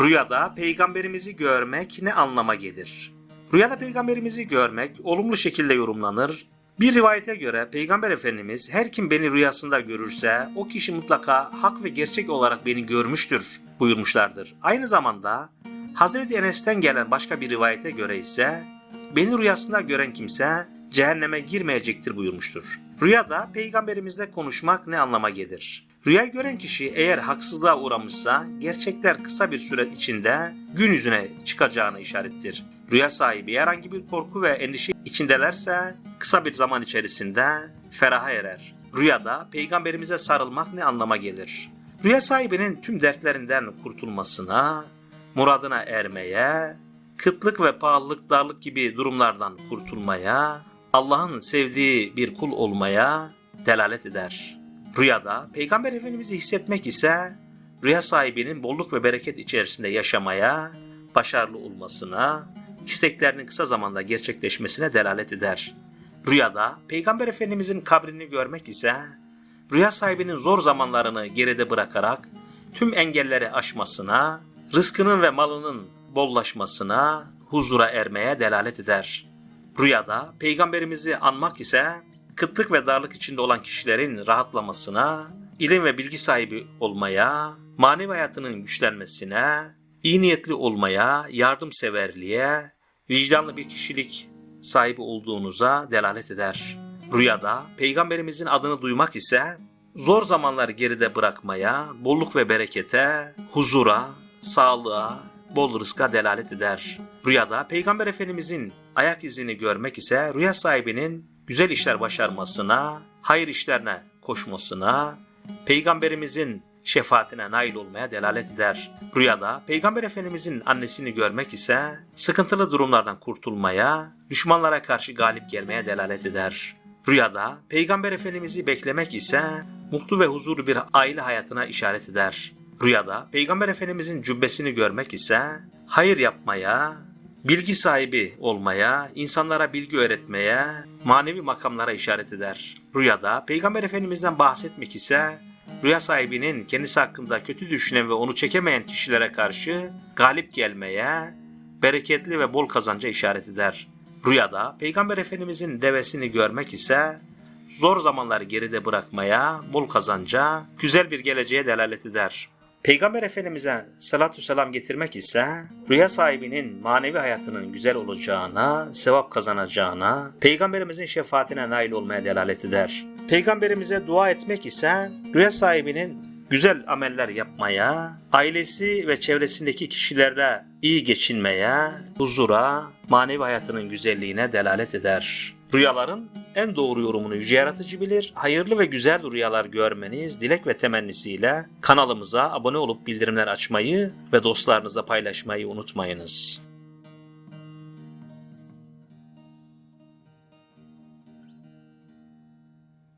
Rüyada peygamberimizi görmek ne anlama gelir? Rüyada peygamberimizi görmek olumlu şekilde yorumlanır. Bir rivayete göre Peygamber Efendimiz her kim beni rüyasında görürse o kişi mutlaka hak ve gerçek olarak beni görmüştür buyurmuşlardır. Aynı zamanda Hazreti Enes'ten gelen başka bir rivayete göre ise beni rüyasında gören kimse cehenneme girmeyecektir buyurmuştur. Rüyada peygamberimizle konuşmak ne anlama gelir? Rüya gören kişi eğer haksızlığa uğramışsa gerçekler kısa bir süre içinde gün yüzüne çıkacağını işarettir. Rüya sahibi herhangi bir korku ve endişe içindelerse kısa bir zaman içerisinde feraha erer. Rüyada peygamberimize sarılmak ne anlama gelir? Rüya sahibinin tüm dertlerinden kurtulmasına, muradına ermeye, kıtlık ve pahalılık, darlık gibi durumlardan kurtulmaya, Allah'ın sevdiği bir kul olmaya delalet eder. Rüyada Peygamber Efendimiz'i hissetmek ise rüya sahibinin bolluk ve bereket içerisinde yaşamaya, başarılı olmasına, isteklerinin kısa zamanda gerçekleşmesine delalet eder. Rüyada Peygamber Efendimizin kabrini görmek ise rüya sahibinin zor zamanlarını geride bırakarak tüm engelleri aşmasına, rızkının ve malının bollaşmasına, huzura ermeye delalet eder. Rüyada peygamberimizi anmak ise kıtlık ve darlık içinde olan kişilerin rahatlamasına, ilim ve bilgi sahibi olmaya, manevi hayatının güçlenmesine, iyi niyetli olmaya, yardımseverliğe, vicdanlı bir kişilik sahibi olduğunuza delalet eder. Rüyada peygamberimizin adını duymak ise zor zamanları geride bırakmaya, bolluk ve berekete, huzura, sağlığa, bol rızka delalet eder. Rüyada Peygamber Efendimizin ayak izini görmek ise rüya sahibinin güzel işler başarmasına, hayır işlerine koşmasına, Peygamberimizin şefaatine nail olmaya delalet eder. Rüyada Peygamber Efendimizin annesini görmek ise sıkıntılı durumlardan kurtulmaya, düşmanlara karşı galip gelmeye delalet eder. Rüyada Peygamber Efendimiz'i beklemek ise mutlu ve huzurlu bir aile hayatına işaret eder. Rüyada Peygamber Efendimizin cübbesini görmek ise hayır yapmaya, bilgi sahibi olmaya, insanlara bilgi öğretmeye, manevi makamlara işaret eder. Rüyada Peygamber Efendimiz'den bahsetmek ise rüya sahibinin kendisi hakkında kötü düşünen ve onu çekemeyen kişilere karşı galip gelmeye, bereketli ve bol kazanca işaret eder. Rüyada Peygamber Efendimizin devesini görmek ise zor zamanları geride bırakmaya, bol kazanca, güzel bir geleceğe delalet eder. Peygamber Efendimiz'e salatü selam getirmek ise rüya sahibinin manevi hayatının güzel olacağına, sevap kazanacağına, Peygamberimizin şefaatine nail olmaya delalet eder. Peygamberimize dua etmek ise rüya sahibinin güzel ameller yapmaya, ailesi ve çevresindeki kişilerle iyi geçinmeye, huzura, manevi hayatının güzelliğine delalet eder. Rüyaların en doğru yorumunu Yüce Yaratıcı bilir. Hayırlı ve güzel rüyalar görmeniz dilek ve temennisiyle kanalımıza abone olup bildirimler açmayı ve dostlarınızla paylaşmayı unutmayınız.